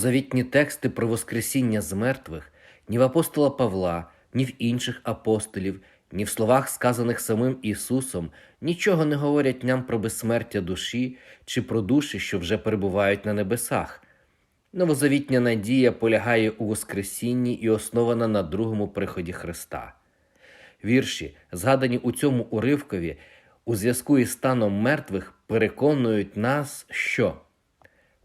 Новозавітні тексти про Воскресіння з мертвих ні в апостола Павла, ні в інших апостолів, ні в словах, сказаних самим Ісусом, нічого не говорять нам про безсмертя душі чи про душі, що вже перебувають на небесах. Новозавітня надія полягає у Воскресінні і основана на другому приході Христа. Вірші, згадані у цьому уривкові, у зв'язку із станом мертвих, переконують нас, що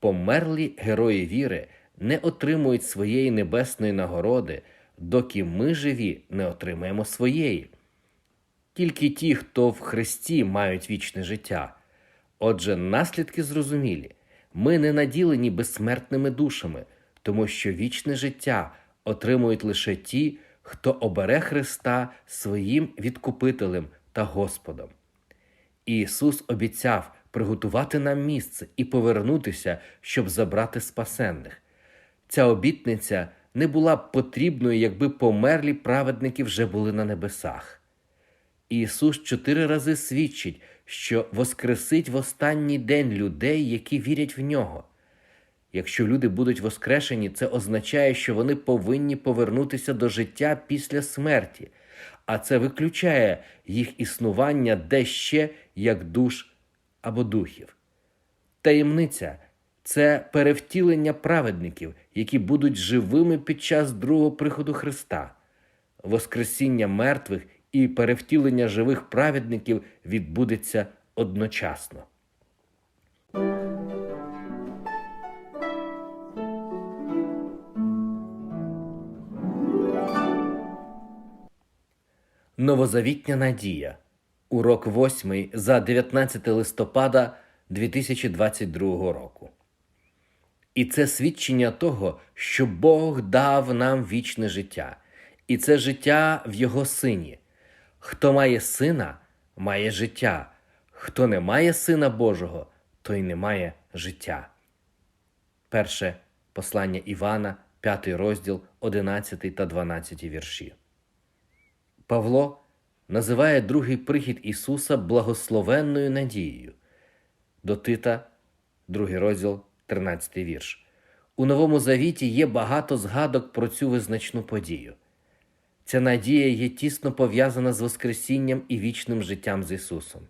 померлі герої віри не отримують своєї небесної нагороди, доки ми живі не отримаємо своєї. Тільки ті, хто в Христі мають вічне життя. Отже, наслідки зрозумілі ми не наділені безсмертними душами, тому що вічне життя отримують лише ті, хто обере Христа своїм відкупителем та Господом. Ісус обіцяв приготувати нам місце і повернутися, щоб забрати спасенних. Ця обітниця не була б потрібною, якби померлі праведники вже були на небесах. Ісус чотири рази свідчить, що воскресить в останній день людей, які вірять в нього. Якщо люди будуть воскрешені, це означає, що вони повинні повернутися до життя після смерті, а це виключає їх існування де як душ або духів. Таємниця це перевтілення праведників, які будуть живими під час другого приходу Христа. Воскресіння мертвих і перевтілення живих праведників відбудеться одночасно. Новозавітня надія. Урок 8 за 19 листопада 2022 року. І це свідчення того, що Бог дав нам вічне життя, і це життя в Його Сині. Хто має сина, має життя, хто не має Сина Божого, той не має життя. Перше послання Івана, 5 розділ, 11 та 12 вірші. Павло називає другий прихід Ісуса благословенною надією. До Тита, другий розділ, 13 вірш. У Новому Завіті є багато згадок про цю визначну подію. Ця надія є тісно пов'язана з Воскресінням і вічним життям з Ісусом.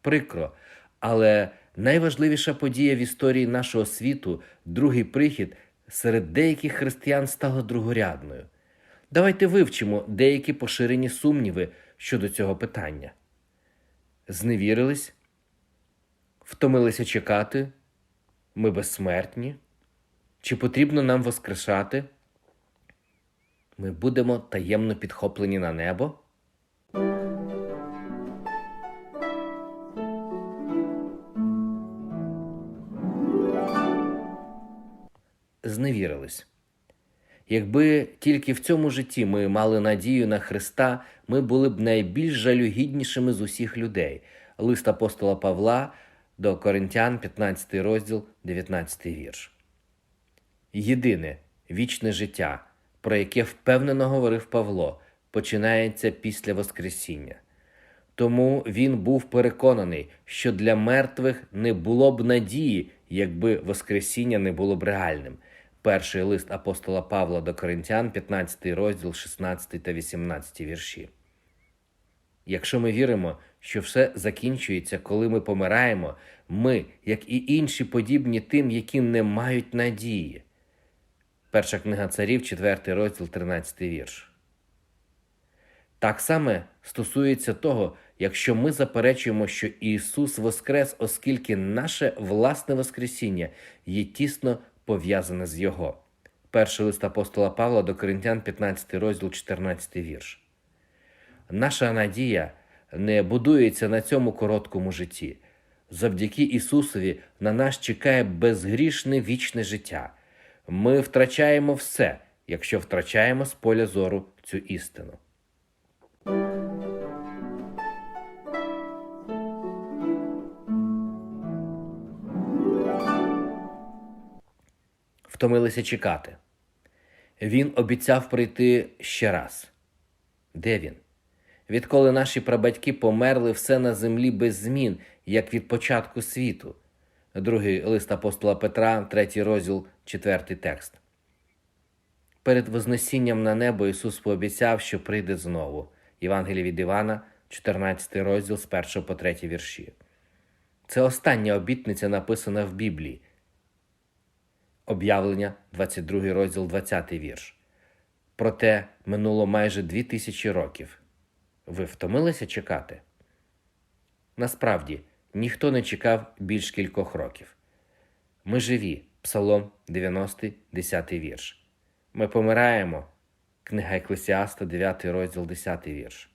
Прикро, але найважливіша подія в історії нашого світу, другий прихід, серед деяких християн стала другорядною. Давайте вивчимо деякі поширені сумніви щодо цього питання. Зневірились, втомилися чекати, ми безсмертні. Чи потрібно нам воскрешати? Ми будемо таємно підхоплені на небо? Зневірились. Якби тільки в цьому житті ми мали надію на Христа, ми були б найбільш жалюгіднішими з усіх людей. Лист апостола Павла до Коринтян, 15 розділ, 19 вірш. Єдине вічне життя, про яке впевнено говорив Павло, починається після Воскресіння. Тому він був переконаний, що для мертвих не було б надії, якби Воскресіння не було б реальним. Перший лист апостола Павла до Коринтян, 15 розділ, 16 та 18 вірші. Якщо ми віримо, що все закінчується, коли ми помираємо, ми, як і інші, подібні тим, які не мають надії. Перша книга царів, 4 розділ, 13 вірш. Так саме стосується того, якщо ми заперечуємо, що Ісус Воскрес, оскільки наше власне Воскресіння є тісно пов'язане з Його. Перший лист апостола Павла до Коринтян, 15 розділ, 14 вірш. Наша надія не будується на цьому короткому житті. Завдяки Ісусові на нас чекає безгрішне вічне життя. Ми втрачаємо все, якщо втрачаємо з поля зору цю істину. Втомилися чекати. Він обіцяв прийти ще раз. Де він? Відколи наші прабатьки померли все на землі без змін, як від початку світу. Другий лист апостола Петра, третій розділ, четвертий текст. Перед Вознесінням на небо Ісус пообіцяв, що прийде знову. Євангеліє від Івана, 14 розділ з 1 по 3 вірші. Це остання обітниця написана в Біблії. Об'явлення, 22 розділ, 20 вірш. Проте минуло майже дві тисячі років. Ви втомилися чекати? Насправді, ніхто не чекав більш кількох років. Ми живі, Псалом 90, 10 вірш. Ми помираємо. Книга Еклесіаста, 9 розділ, 10 вірш.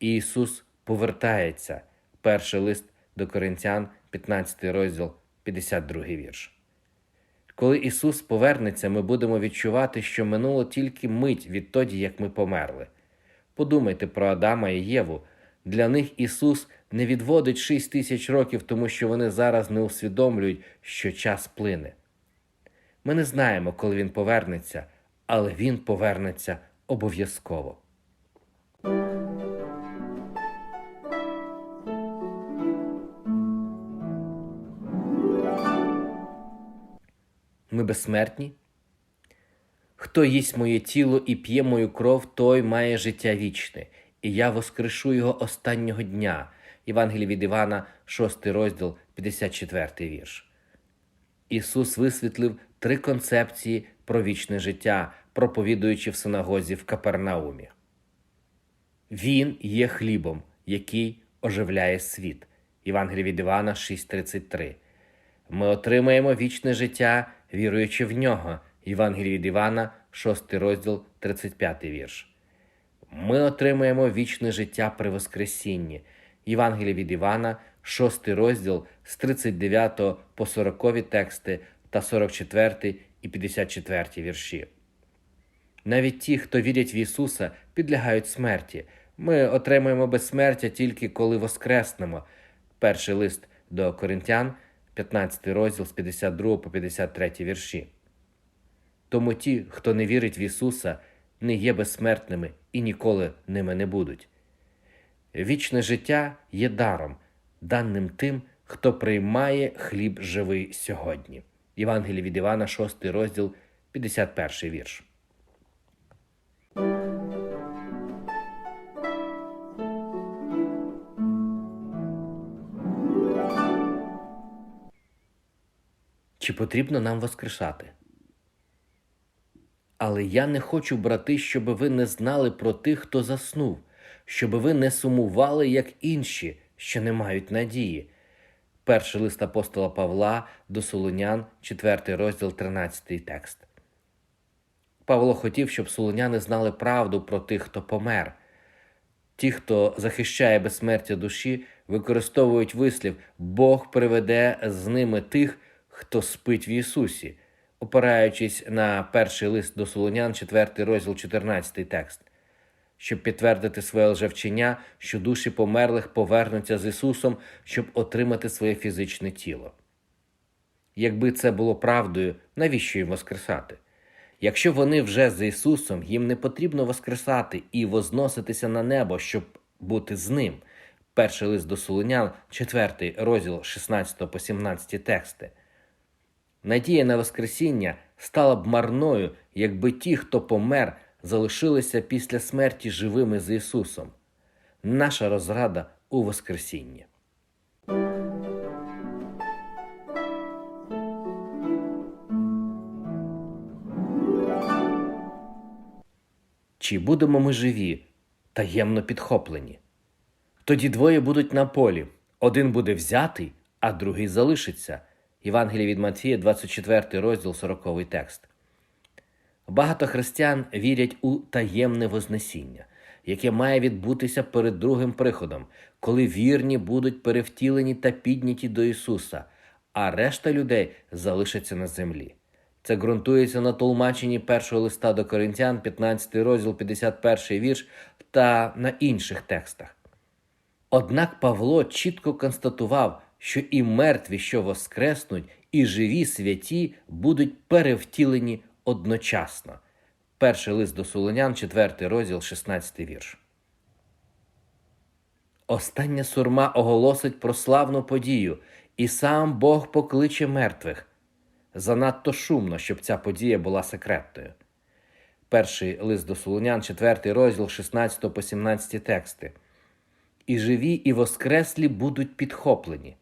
І Ісус повертається. Перший лист до Коринтян, 15 розділ, 52 вірш. Коли Ісус повернеться, ми будемо відчувати, що минуло тільки мить відтоді, як ми померли. Подумайте про Адама і Єву. Для них Ісус не відводить шість тисяч років, тому що вони зараз не усвідомлюють, що час плине. Ми не знаємо, коли Він повернеться, але Він повернеться обов'язково. Ми безсмертні? Хто їсть моє тіло і п'є мою кров, той має життя вічне, і я воскрешу його останнього дня. Євангелій від Івана, 6 розділ, 54 вірш. Ісус висвітлив три концепції про вічне життя, проповідуючи в синагозі в Капернаумі. Він є хлібом, який оживляє світ. Євангелій від Івана 6:33. Ми отримаємо вічне життя, віруючи в нього. Євангелій від Івана, 6 розділ, 35 вірш. Ми отримаємо вічне життя при Воскресінні. Євангелій від Івана, 6 розділ з 39 по 40 тексти та 44 і 54 вірші. Навіть ті, хто вірять в Ісуса, підлягають смерті. Ми отримаємо безсмертя тільки коли воскреснемо. Перший лист до Коринтян, 15 розділ з 52 по 53 вірші. Тому ті, хто не вірить в Ісуса, не є безсмертними і ніколи ними не будуть. Вічне життя є даром, даним тим, хто приймає хліб живий сьогодні. Євангелій від Івана, 6 розділ, 51 вірш. Чи потрібно нам воскрешати? Але я не хочу, брати, щоб ви не знали про тих, хто заснув, щоб ви не сумували, як інші, що не мають надії. Перший лист апостола Павла до Солонян, 4 розділ, 13 текст. Павло хотів, щоб солоняни знали правду про тих, хто помер. Ті, хто захищає безсмертя душі, використовують вислів Бог приведе з ними тих, хто спить в Ісусі, опираючись на перший лист до Солонян, 4 розділ, 14 текст, щоб підтвердити своє лжевчення, що душі померлих повернуться з Ісусом, щоб отримати своє фізичне тіло. Якби це було правдою, навіщо їм воскресати? Якщо вони вже з Ісусом, їм не потрібно воскресати і возноситися на небо, щоб бути з ним. Перший лист до Солонян, 4 розділ 16 по 17 тексти. Надія на Воскресіння стала б марною, якби ті, хто помер, залишилися після смерті живими з Ісусом. Наша розрада у Воскресінні. Чи будемо ми живі, таємно підхоплені? Тоді двоє будуть на полі, один буде взятий, а другий залишиться. Євангеліє від Матфія, 24 розділ, 40 текст. Багато християн вірять у таємне Вознесіння, яке має відбутися перед другим приходом, коли вірні будуть перевтілені та підняті до Ісуса, а решта людей залишаться на землі. Це ґрунтується на толмаченні першого листа до Коринтян, 15 розділ, 51 вірш та на інших текстах. Однак Павло чітко констатував, що і мертві, що воскреснуть, і живі святі будуть перевтілені одночасно. Перший лист до Солонян, 4 розділ, 16 вірш. Остання сурма оголосить про славну подію, і сам Бог покличе мертвих. Занадто шумно, щоб ця подія була секретною. Перший лист до Солонян, 4 розділ 16 по 17 тексти. І живі, і воскреслі будуть підхоплені.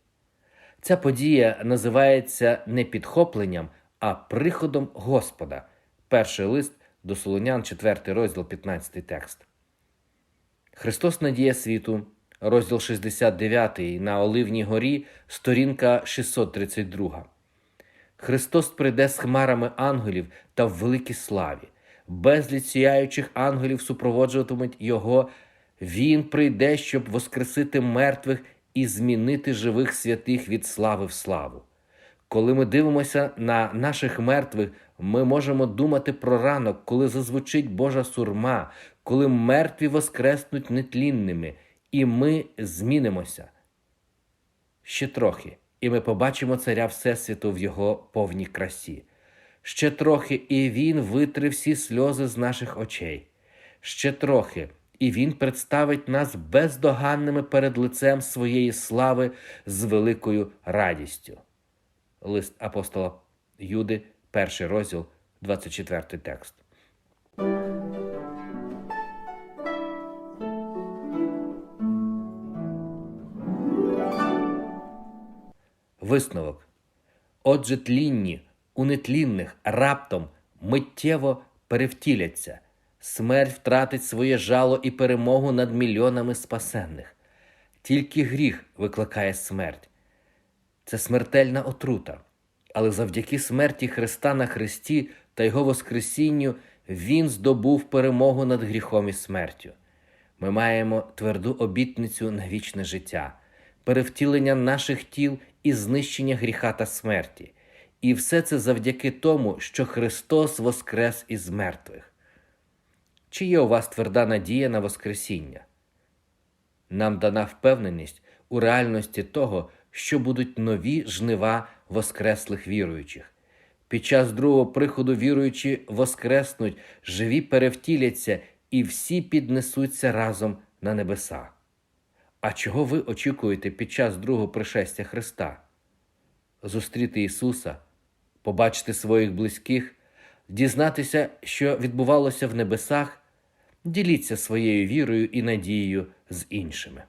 Ця подія називається не підхопленням, а приходом Господа. Перший лист до Солонян, 4 розділ, 15 текст. Христос Надія світу, розділ 69 на Оливній горі, сторінка 632. Христос прийде з хмарами ангелів та в великій славі. Безліч сіяючих ангелів супроводжуватимуть Його. Він прийде, щоб воскресити мертвих і змінити живих святих від слави в славу. Коли ми дивимося на наших мертвих, ми можемо думати про ранок, коли зазвучить Божа сурма, коли мертві воскреснуть нетлінними, і ми змінимося. Ще трохи, і ми побачимо царя Всесвіту в його повній красі. Ще трохи, і він витре всі сльози з наших очей. Ще трохи, і він представить нас бездоганними перед лицем своєї слави з великою радістю. Лист апостола Юди, перший розділ, 24 текст. Висновок. Отже, тлінні, у нетлінних раптом миттєво перевтіляться. Смерть втратить своє жало і перемогу над мільйонами спасенних. Тільки гріх викликає смерть. Це смертельна отрута. Але завдяки смерті Христа на Христі та Його Воскресінню Він здобув перемогу над гріхом і смертю. Ми маємо тверду обітницю на вічне життя, перевтілення наших тіл і знищення гріха та смерті. І все це завдяки тому, що Христос воскрес із мертвих. Чи є у вас тверда надія на Воскресіння? Нам дана впевненість у реальності того, що будуть нові жнива воскреслих віруючих. Під час другого приходу віруючі воскреснуть, живі перевтіляться і всі піднесуться разом на небеса. А чого ви очікуєте під час другого пришестя Христа? Зустріти Ісуса, побачити своїх близьких, дізнатися, що відбувалося в небесах, діліться своєю вірою і надією з іншими.